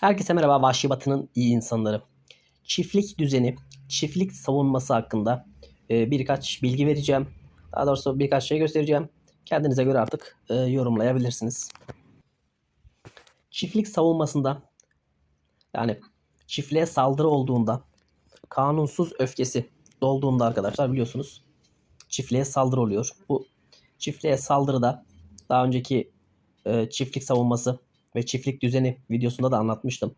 Herkese merhaba Vahşi Batı'nın iyi insanları. Çiftlik düzeni, çiftlik savunması hakkında e, birkaç bilgi vereceğim. Daha doğrusu birkaç şey göstereceğim. Kendinize göre artık e, yorumlayabilirsiniz. Çiftlik savunmasında yani çiftliğe saldırı olduğunda kanunsuz öfkesi dolduğunda arkadaşlar biliyorsunuz çiftliğe saldırı oluyor. Bu çiftliğe saldırıda daha önceki e, çiftlik savunması ve çiftlik düzeni videosunda da anlatmıştım.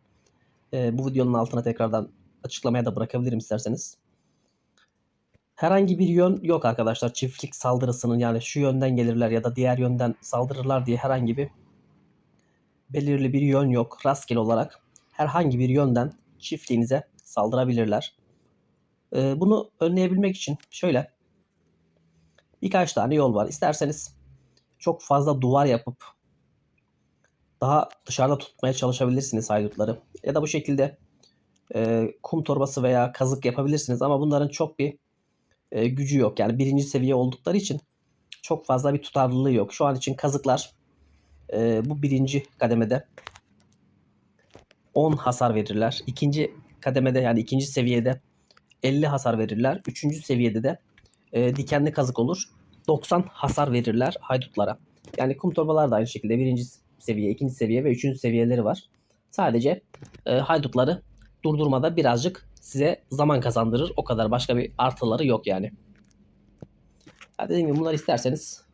E, bu videonun altına tekrardan açıklamaya da bırakabilirim isterseniz. Herhangi bir yön yok arkadaşlar çiftlik saldırısının yani şu yönden gelirler ya da diğer yönden saldırırlar diye herhangi bir belirli bir yön yok. Rastgele olarak herhangi bir yönden çiftliğinize saldırabilirler. E, bunu önleyebilmek için şöyle birkaç tane yol var. İsterseniz çok fazla duvar yapıp daha dışarıda tutmaya çalışabilirsiniz haydutları. Ya da bu şekilde e, kum torbası veya kazık yapabilirsiniz ama bunların çok bir e, gücü yok. Yani birinci seviye oldukları için çok fazla bir tutarlılığı yok. Şu an için kazıklar e, bu birinci kademede 10 hasar verirler. İkinci kademede yani ikinci seviyede 50 hasar verirler. Üçüncü seviyede de e, dikenli kazık olur. 90 hasar verirler haydutlara. Yani kum torbalar da aynı şekilde birinci seviye, ikinci seviye ve üçüncü seviyeleri var. Sadece e, haydutları durdurmada birazcık size zaman kazandırır. O kadar başka bir artıları yok yani. Ya dediğim gibi bunları isterseniz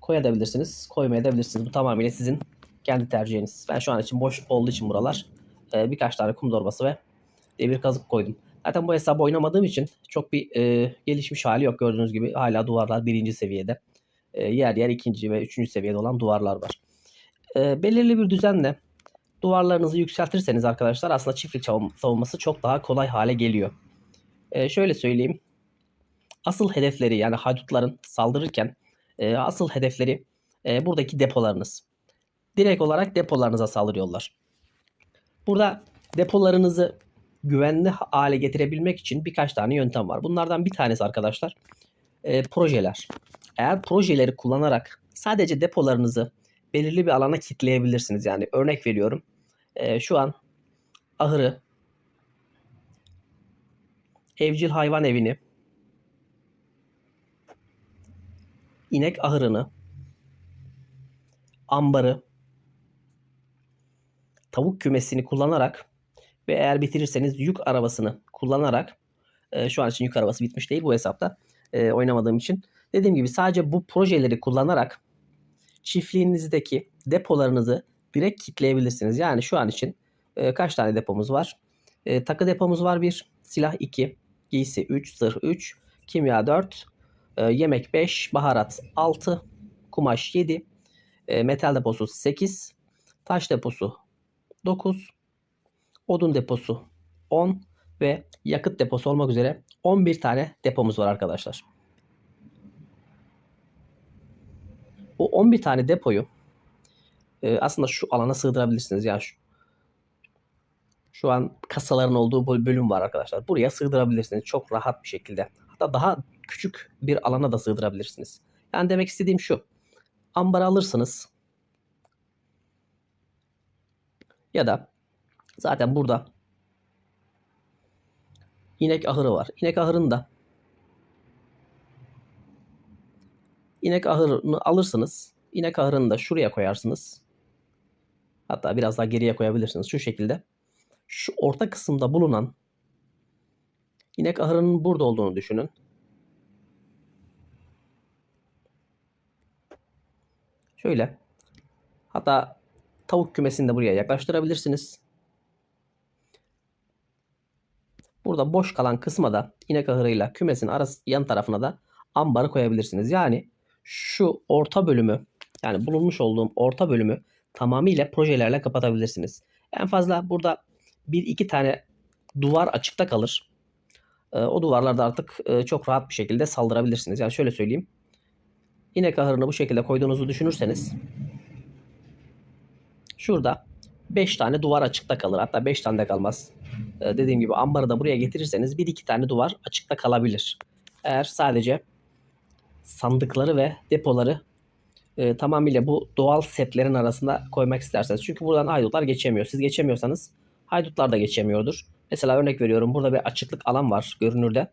koyabilirsiniz, koymayabilirsiniz. Bu tamamıyla sizin kendi tercihiniz. Ben şu an için boş olduğu için buralar e, birkaç tane kum torbası ve demir kazık koydum. Zaten bu hesabı oynamadığım için çok bir e, gelişmiş hali yok. Gördüğünüz gibi hala duvarlar birinci seviyede. E, yer yer ikinci ve üçüncü seviyede olan duvarlar var. E, belirli bir düzenle duvarlarınızı yükseltirseniz arkadaşlar aslında çiftlik savunması çok daha kolay hale geliyor. E, şöyle söyleyeyim. Asıl hedefleri yani haydutların saldırırken e, asıl hedefleri e, buradaki depolarınız. Direkt olarak depolarınıza saldırıyorlar. Burada depolarınızı güvenli hale getirebilmek için birkaç tane yöntem var. Bunlardan bir tanesi arkadaşlar e, projeler. Eğer projeleri kullanarak sadece depolarınızı belirli bir alana kitleyebilirsiniz. Yani örnek veriyorum. E, şu an ahırı, evcil hayvan evini, inek ahırını, ambarı, tavuk kümesini kullanarak ve eğer bitirirseniz yük arabasını kullanarak e, şu an için yük arabası bitmiş değil bu hesapta e, oynamadığım için. Dediğim gibi sadece bu projeleri kullanarak çiftliğinizdeki depolarınızı direkt kitleyebilirsiniz. Yani şu an için e, kaç tane depomuz var? E, takı depomuz var 1, silah 2, giysi 3, zırh 3, kimya 4, e, yemek 5, baharat 6, kumaş 7, e, metal deposu 8, taş deposu 9, odun deposu 10 ve yakıt deposu olmak üzere 11 tane depomuz var arkadaşlar. O 11 tane depoyu e, aslında şu alana sığdırabilirsiniz. Yani şu, şu an kasaların olduğu bölüm var arkadaşlar. Buraya sığdırabilirsiniz çok rahat bir şekilde. Hatta daha küçük bir alana da sığdırabilirsiniz. Yani demek istediğim şu. Ambar alırsınız. Ya da zaten burada inek ahırı var. İnek ahırında inek ahırını alırsınız. İnek ahırını da şuraya koyarsınız. Hatta biraz daha geriye koyabilirsiniz. Şu şekilde. Şu orta kısımda bulunan inek ahırının burada olduğunu düşünün. Şöyle. Hatta tavuk kümesini de buraya yaklaştırabilirsiniz. Burada boş kalan kısma da inek ahırıyla kümesin arası yan tarafına da ambarı koyabilirsiniz. Yani şu orta bölümü yani bulunmuş olduğum orta bölümü tamamıyla projelerle kapatabilirsiniz. En fazla burada bir iki tane duvar açıkta kalır. Ee, o duvarlarda artık e, çok rahat bir şekilde saldırabilirsiniz. Yani şöyle söyleyeyim. İnek ahırını bu şekilde koyduğunuzu düşünürseniz şurada 5 tane duvar açıkta kalır. Hatta 5 tane de kalmaz. Ee, dediğim gibi ambarı da buraya getirirseniz bir iki tane duvar açıkta kalabilir. Eğer sadece sandıkları ve depoları e, tamamıyla bu doğal setlerin arasında koymak isterseniz. Çünkü buradan haydutlar geçemiyor. Siz geçemiyorsanız haydutlar da geçemiyordur. Mesela örnek veriyorum burada bir açıklık alan var görünürde.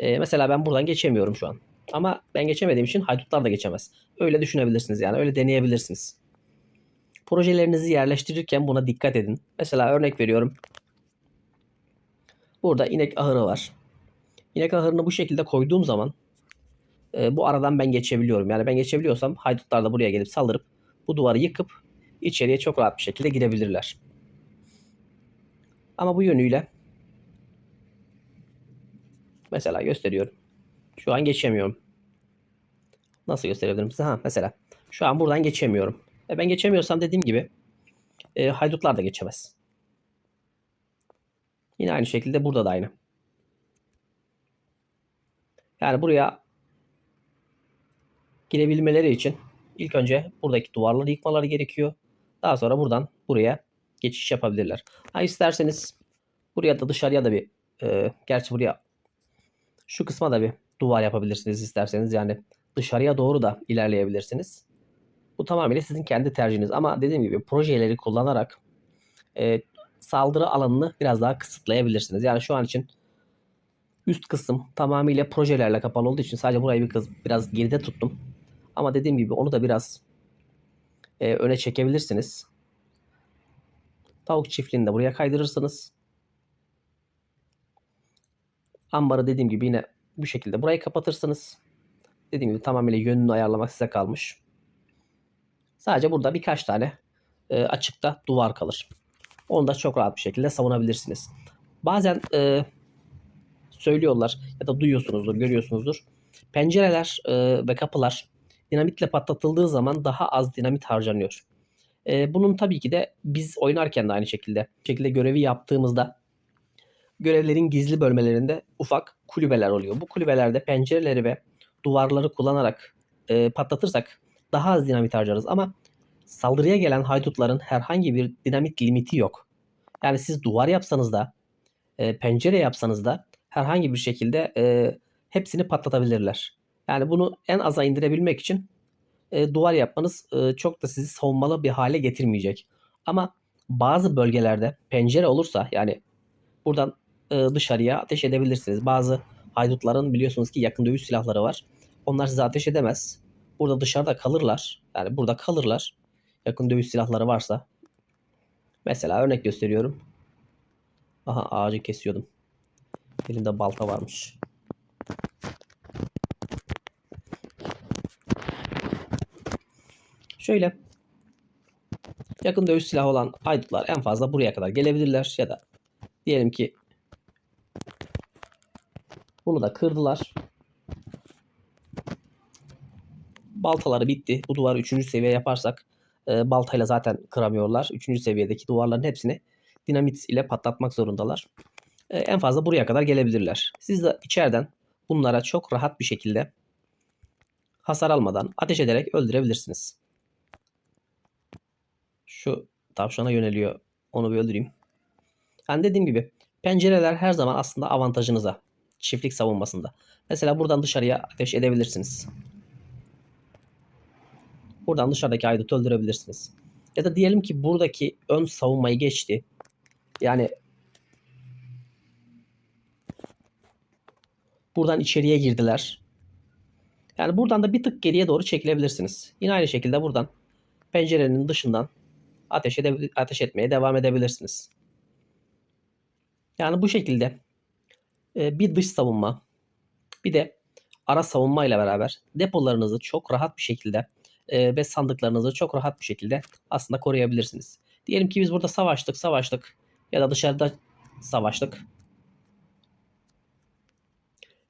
E, mesela ben buradan geçemiyorum şu an. Ama ben geçemediğim için haydutlar da geçemez. Öyle düşünebilirsiniz yani öyle deneyebilirsiniz. Projelerinizi yerleştirirken buna dikkat edin. Mesela örnek veriyorum. Burada inek ahırı var. İnek ahırını bu şekilde koyduğum zaman e, bu aradan ben geçebiliyorum. Yani ben geçebiliyorsam haydutlar da buraya gelip saldırıp bu duvarı yıkıp içeriye çok rahat bir şekilde girebilirler. Ama bu yönüyle mesela gösteriyorum. Şu an geçemiyorum. Nasıl gösterebilirim size? Ha, mesela şu an buradan geçemiyorum. E ben geçemiyorsam dediğim gibi e, haydutlar da geçemez. Yine aynı şekilde burada da aynı. Yani buraya girebilmeleri için ilk önce buradaki duvarları yıkmaları gerekiyor. Daha sonra buradan buraya geçiş yapabilirler. Ha isterseniz buraya da dışarıya da bir e, gerçi buraya şu kısma da bir duvar yapabilirsiniz isterseniz. Yani dışarıya doğru da ilerleyebilirsiniz. Bu tamamıyla sizin kendi tercihiniz. Ama dediğim gibi projeleri kullanarak e, saldırı alanını biraz daha kısıtlayabilirsiniz. Yani şu an için üst kısım tamamıyla projelerle kapalı olduğu için sadece burayı bir kız biraz geride tuttum. Ama dediğim gibi onu da biraz e, öne çekebilirsiniz. Tavuk çiftliğini de buraya kaydırırsınız. Ambarı dediğim gibi yine bu şekilde burayı kapatırsınız. Dediğim gibi tamamıyla yönünü ayarlamak size kalmış. Sadece burada birkaç tane e, açıkta duvar kalır. Onu da çok rahat bir şekilde savunabilirsiniz. Bazen e, söylüyorlar ya da duyuyorsunuzdur, görüyorsunuzdur. Pencereler e, ve kapılar dinamitle patlatıldığı zaman daha az dinamit harcanıyor. E, bunun tabii ki de biz oynarken de aynı şekilde şekilde görevi yaptığımızda görevlerin gizli bölmelerinde ufak kulübeler oluyor. Bu kulübelerde pencereleri ve duvarları kullanarak e, patlatırsak daha az dinamit harcarız ama saldırıya gelen haydutların herhangi bir dinamit limiti yok. Yani siz duvar yapsanız da e, pencere yapsanız da herhangi bir şekilde e, hepsini patlatabilirler. Yani bunu en aza indirebilmek için e, duvar yapmanız e, çok da sizi savunmalı bir hale getirmeyecek. Ama bazı bölgelerde pencere olursa yani buradan e, dışarıya ateş edebilirsiniz. Bazı haydutların biliyorsunuz ki yakın dövüş silahları var. Onlar size ateş edemez. Burada dışarıda kalırlar. Yani burada kalırlar. Yakın dövüş silahları varsa. Mesela örnek gösteriyorum. Aha ağacı kesiyordum. Elimde balta varmış. Şöyle yakın dövüş silahı olan haydutlar en fazla buraya kadar gelebilirler ya da diyelim ki bunu da kırdılar. Baltaları bitti. Bu duvarı 3. seviye yaparsak e, baltayla zaten kıramıyorlar. 3. seviyedeki duvarların hepsini dinamit ile patlatmak zorundalar. E, en fazla buraya kadar gelebilirler. Siz de içeriden bunlara çok rahat bir şekilde hasar almadan ateş ederek öldürebilirsiniz. Şu tavşana yöneliyor. Onu bir öldüreyim. Yani dediğim gibi pencereler her zaman aslında avantajınıza. Çiftlik savunmasında. Mesela buradan dışarıya ateş edebilirsiniz. Buradan dışarıdaki haydutu öldürebilirsiniz. Ya da diyelim ki buradaki ön savunmayı geçti. Yani buradan içeriye girdiler. Yani buradan da bir tık geriye doğru çekilebilirsiniz. Yine aynı şekilde buradan pencerenin dışından ateş, ateş etmeye devam edebilirsiniz. Yani bu şekilde e, bir dış savunma bir de ara savunma ile beraber depolarınızı çok rahat bir şekilde e, ve sandıklarınızı çok rahat bir şekilde aslında koruyabilirsiniz. Diyelim ki biz burada savaştık, savaştık ya da dışarıda savaştık.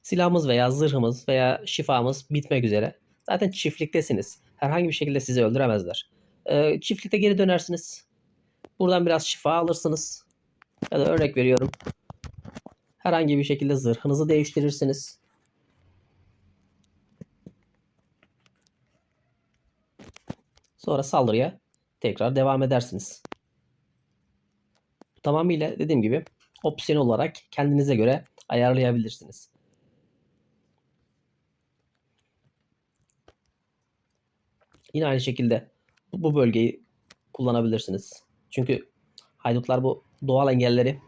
Silahımız veya zırhımız veya şifamız bitmek üzere. Zaten çiftliktesiniz. Herhangi bir şekilde sizi öldüremezler. E, çiftlikte geri dönersiniz. Buradan biraz şifa alırsınız. Ya da örnek veriyorum. Herhangi bir şekilde zırhınızı değiştirirsiniz. Sonra saldırıya tekrar devam edersiniz. Tamamıyla dediğim gibi opsiyon olarak kendinize göre ayarlayabilirsiniz. Yine aynı şekilde bu bölgeyi kullanabilirsiniz. Çünkü haydutlar bu doğal engelleri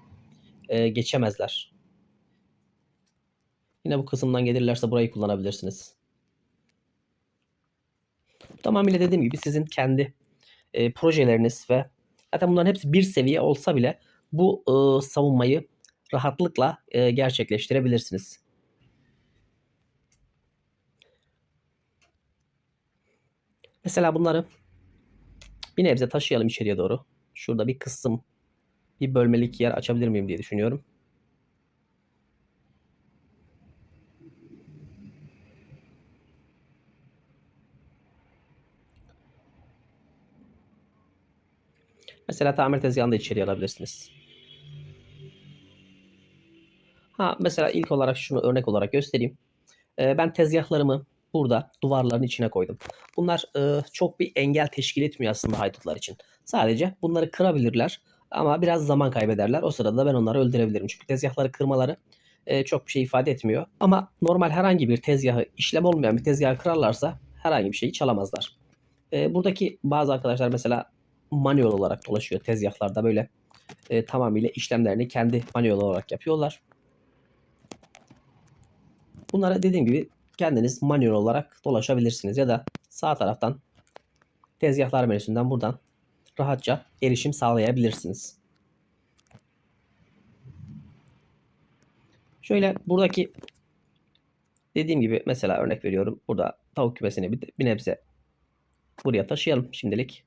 e, geçemezler. Yine bu kısımdan gelirlerse burayı kullanabilirsiniz. Tamamıyla dediğim gibi sizin kendi e, projeleriniz ve zaten bunların hepsi bir seviye olsa bile bu e, savunmayı rahatlıkla e, gerçekleştirebilirsiniz. Mesela bunları bir nebze taşıyalım içeriye doğru. Şurada bir kısım bir bölmelik yer açabilir miyim diye düşünüyorum. Mesela tamir tezgahını da içeriye alabilirsiniz. Ha mesela ilk olarak şunu örnek olarak göstereyim. Ee, ben tezgahlarımı burada duvarların içine koydum. Bunlar e, çok bir engel teşkil etmiyor aslında haydutlar için. Sadece bunları kırabilirler ama biraz zaman kaybederler. O sırada da ben onları öldürebilirim. Çünkü tezgahları kırmaları e, çok bir şey ifade etmiyor. Ama normal herhangi bir tezgahı işlem olmayan bir tezgahı kırarlarsa herhangi bir şeyi çalamazlar. E, buradaki bazı arkadaşlar mesela manuel olarak dolaşıyor tezgahlarda böyle e, tamamıyla işlemlerini kendi manuel olarak yapıyorlar. Bunlara dediğim gibi kendiniz manuel olarak dolaşabilirsiniz ya da sağ taraftan tezgahlar menüsünden buradan rahatça erişim sağlayabilirsiniz. Şöyle buradaki dediğim gibi mesela örnek veriyorum. Burada tavuk kümesini bir, bir nebze buraya taşıyalım şimdilik.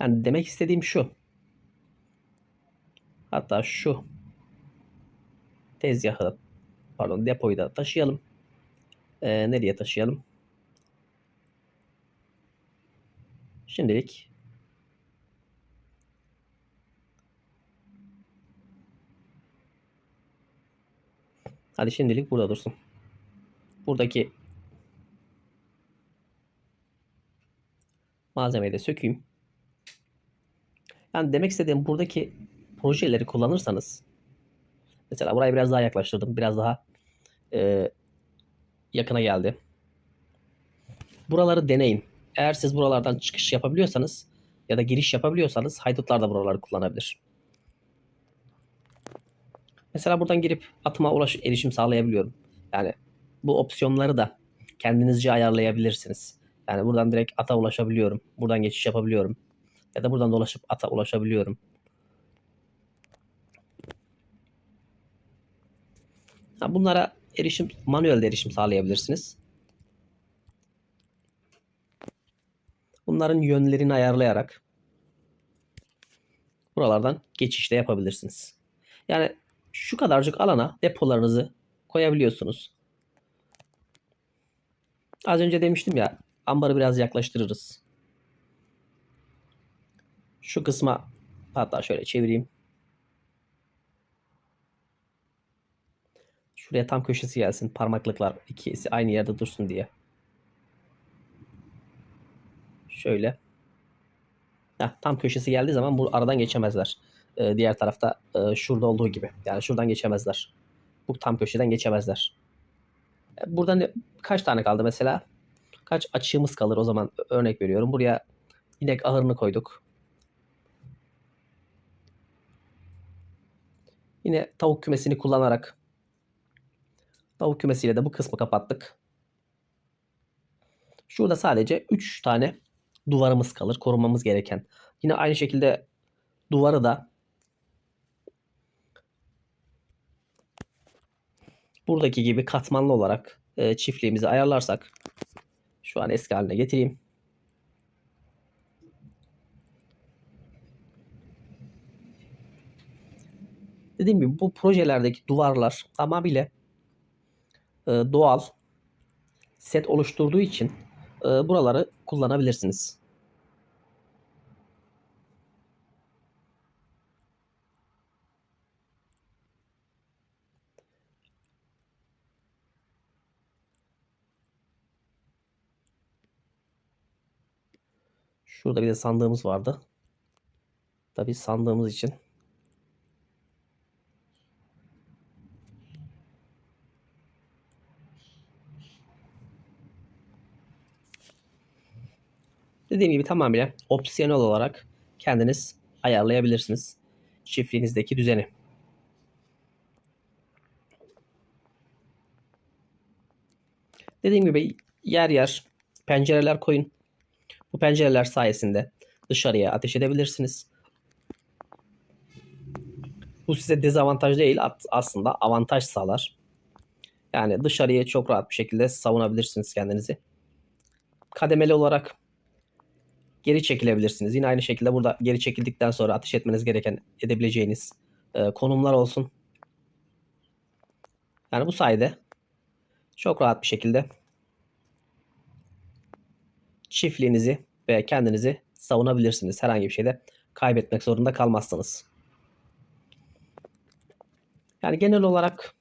Yani demek istediğim şu. Hatta şu tezgahı pardon depoyu da taşıyalım. Ee, nereye taşıyalım? Şimdilik Hadi şimdilik burada dursun. Buradaki malzemeyi de sökeyim. Yani demek istediğim buradaki projeleri kullanırsanız mesela burayı biraz daha yaklaştırdım. Biraz daha e, yakına geldi. Buraları deneyin. Eğer siz buralardan çıkış yapabiliyorsanız ya da giriş yapabiliyorsanız haydutlar da buraları kullanabilir. Mesela buradan girip atıma ulaş erişim sağlayabiliyorum. Yani bu opsiyonları da kendinizce ayarlayabilirsiniz. Yani buradan direkt ata ulaşabiliyorum. Buradan geçiş yapabiliyorum. Ya da buradan dolaşıp ata ulaşabiliyorum. Ha, bunlara erişim, manuel erişim sağlayabilirsiniz. Bunların yönlerini ayarlayarak buralardan geçiş de yapabilirsiniz. Yani şu kadarcık alana depolarınızı koyabiliyorsunuz. Az önce demiştim ya ambarı biraz yaklaştırırız. Şu kısma hatta şöyle çevireyim. Şuraya tam köşesi gelsin. Parmaklıklar ikisi aynı yerde dursun diye. Şöyle. Heh, tam köşesi geldiği zaman bu aradan geçemezler. Ee, diğer tarafta e, şurada olduğu gibi. Yani şuradan geçemezler. Bu tam köşeden geçemezler. E, burada ne, kaç tane kaldı mesela? Kaç açığımız kalır o zaman örnek veriyorum. Buraya inek ahırını koyduk. Yine tavuk kümesini kullanarak tavuk kümesiyle de bu kısmı kapattık. Şurada sadece 3 tane duvarımız kalır korumamız gereken. Yine aynı şekilde duvarı da buradaki gibi katmanlı olarak e, çiftliğimizi ayarlarsak şu an eski haline getireyim. Dediğim gibi bu projelerdeki duvarlar tamamıyla doğal set oluşturduğu için e, buraları kullanabilirsiniz. Şurada bir de sandığımız vardı. Tabi sandığımız için Dediğim gibi tamamıyla opsiyonel olarak kendiniz ayarlayabilirsiniz çiftliğinizdeki düzeni. Dediğim gibi yer yer pencereler koyun. Bu pencereler sayesinde dışarıya ateş edebilirsiniz. Bu size dezavantaj değil aslında avantaj sağlar. Yani dışarıya çok rahat bir şekilde savunabilirsiniz kendinizi. Kademeli olarak geri çekilebilirsiniz. Yine aynı şekilde burada geri çekildikten sonra ateş etmeniz gereken edebileceğiniz e, konumlar olsun. Yani bu sayede çok rahat bir şekilde çiftliğinizi ve kendinizi savunabilirsiniz. Herhangi bir şeyde kaybetmek zorunda kalmazsınız. Yani genel olarak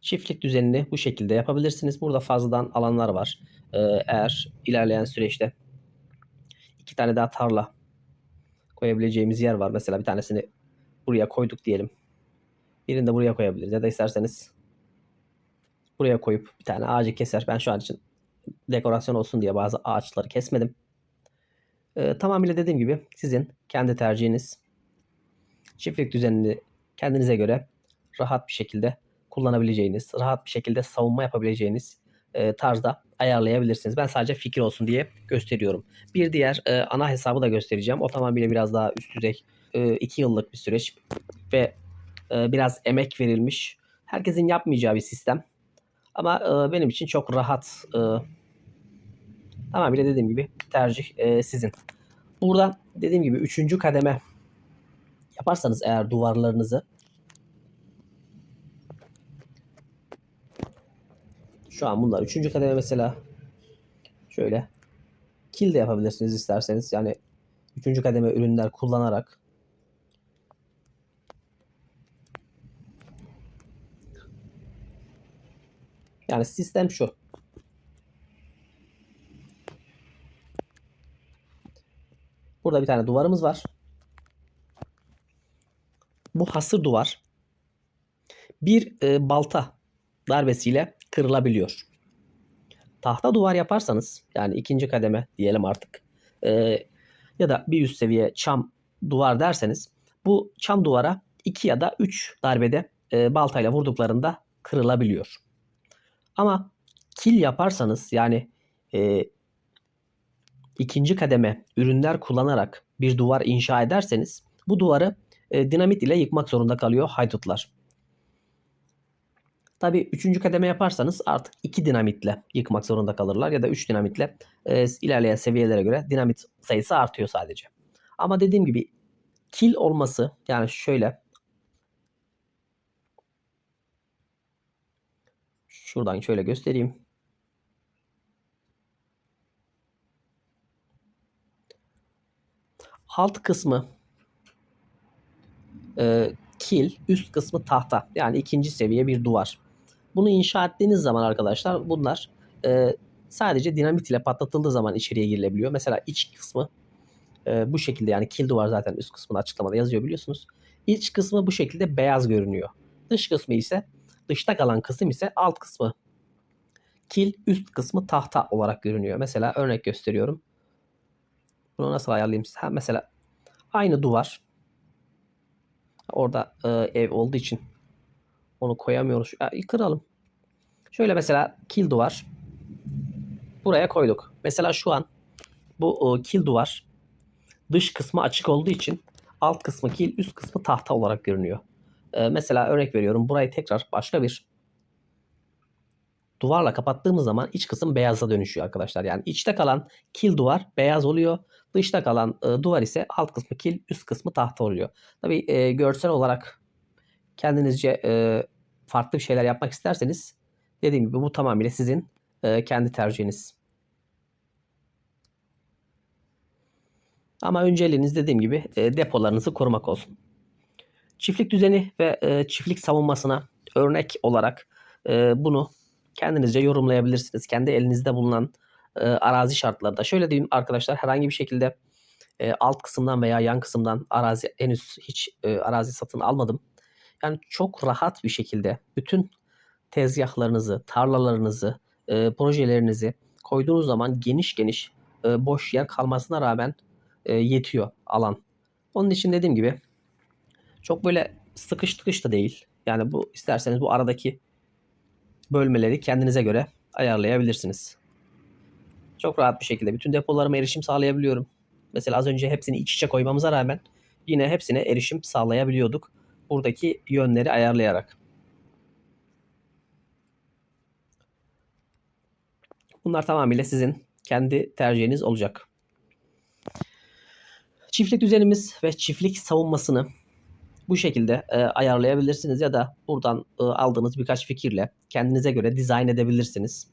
çiftlik düzenini bu şekilde yapabilirsiniz. Burada fazladan alanlar var. Ee, eğer ilerleyen süreçte iki tane daha tarla koyabileceğimiz yer var. Mesela bir tanesini buraya koyduk diyelim. Birini de buraya koyabiliriz. Ya da isterseniz buraya koyup bir tane ağacı keser. Ben şu an için dekorasyon olsun diye bazı ağaçları kesmedim. Ee, tamamıyla dediğim gibi sizin kendi tercihiniz. Çiftlik düzenini kendinize göre rahat bir şekilde kullanabileceğiniz, rahat bir şekilde savunma yapabileceğiniz e, tarzda ayarlayabilirsiniz. Ben sadece fikir olsun diye gösteriyorum. Bir diğer e, ana hesabı da göstereceğim. O tamamıyla biraz daha üst düzey 2 e, yıllık bir süreç ve e, biraz emek verilmiş. Herkesin yapmayacağı bir sistem. Ama e, benim için çok rahat. E, tamamıyla dediğim gibi tercih e, sizin. Burada dediğim gibi üçüncü kademe yaparsanız eğer duvarlarınızı şu an bunlar üçüncü kademe mesela şöyle kill de yapabilirsiniz isterseniz. Yani üçüncü kademe ürünler kullanarak Yani sistem şu. Burada bir tane duvarımız var. Bu hasır duvar bir e, balta darbesiyle kırılabiliyor. Tahta duvar yaparsanız yani ikinci kademe diyelim artık e, ya da bir üst seviye çam duvar derseniz bu çam duvara iki ya da üç darbede e, baltayla vurduklarında kırılabiliyor. Ama kil yaparsanız yani e, ikinci kademe ürünler kullanarak bir duvar inşa ederseniz bu duvarı e, dinamit ile yıkmak zorunda kalıyor haydutlar. Tabi üçüncü kademe yaparsanız artık iki dinamitle yıkmak zorunda kalırlar ya da üç dinamitle e, ilerleyen seviyelere göre dinamit sayısı artıyor sadece. Ama dediğim gibi kil olması yani şöyle Şuradan şöyle göstereyim. Alt kısmı e, kil, üst kısmı tahta. Yani ikinci seviye bir duvar. Bunu inşa ettiğiniz zaman arkadaşlar bunlar e, sadece dinamit ile patlatıldığı zaman içeriye girilebiliyor. Mesela iç kısmı e, bu şekilde yani kil duvar zaten üst kısmında açıklamada yazıyor biliyorsunuz. İç kısmı bu şekilde beyaz görünüyor. Dış kısmı ise Dışta kalan kısım ise alt kısmı. Kil üst kısmı tahta olarak görünüyor. Mesela örnek gösteriyorum. Bunu nasıl ayarlayayım size? Mesela aynı duvar. Orada e, ev olduğu için onu koyamıyoruz. Ya, kıralım. Şöyle mesela kil duvar. Buraya koyduk. Mesela şu an bu kil duvar dış kısmı açık olduğu için alt kısmı kil, üst kısmı tahta olarak görünüyor. Ee, mesela örnek veriyorum. Burayı tekrar başka bir duvarla kapattığımız zaman iç kısım beyaza dönüşüyor arkadaşlar. Yani içte kalan kil duvar beyaz oluyor. Dışta kalan e, duvar ise alt kısmı kil, üst kısmı tahta oluyor. Tabii e, görsel olarak kendinizce e, farklı bir şeyler yapmak isterseniz dediğim gibi bu tamamıyla sizin e, kendi tercihiniz. Ama önceliğiniz dediğim gibi e, depolarınızı korumak olsun. Çiftlik düzeni ve e, çiftlik savunmasına örnek olarak e, bunu kendinizce yorumlayabilirsiniz. Kendi elinizde bulunan e, arazi şartlarında. Şöyle diyeyim arkadaşlar herhangi bir şekilde e, alt kısımdan veya yan kısımdan arazi henüz hiç e, arazi satın almadım. Yani çok rahat bir şekilde bütün tezgahlarınızı, tarlalarınızı, e, projelerinizi koyduğunuz zaman geniş geniş e, boş yer kalmasına rağmen e, yetiyor alan. Onun için dediğim gibi çok böyle sıkış tıkış da değil. Yani bu isterseniz bu aradaki bölmeleri kendinize göre ayarlayabilirsiniz. Çok rahat bir şekilde bütün depolarıma erişim sağlayabiliyorum. Mesela az önce hepsini iç içe koymamıza rağmen yine hepsine erişim sağlayabiliyorduk. Buradaki yönleri ayarlayarak. Bunlar tamamıyla sizin kendi tercihiniz olacak. Çiftlik düzenimiz ve çiftlik savunmasını bu şekilde e, ayarlayabilirsiniz ya da buradan e, aldığınız birkaç fikirle kendinize göre dizayn edebilirsiniz.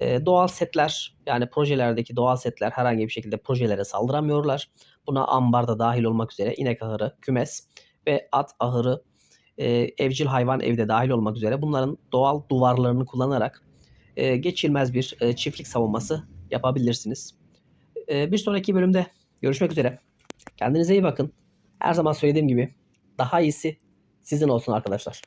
E, doğal setler yani projelerdeki doğal setler herhangi bir şekilde projelere saldıramıyorlar. Buna ambar da dahil olmak üzere inek ahırı, kümes ve at ahırı, e, evcil hayvan evde dahil olmak üzere bunların doğal duvarlarını kullanarak e, geçilmez bir e, çiftlik savunması yapabilirsiniz. E, bir sonraki bölümde görüşmek üzere. Kendinize iyi bakın. Her zaman söylediğim gibi daha iyisi sizin olsun arkadaşlar.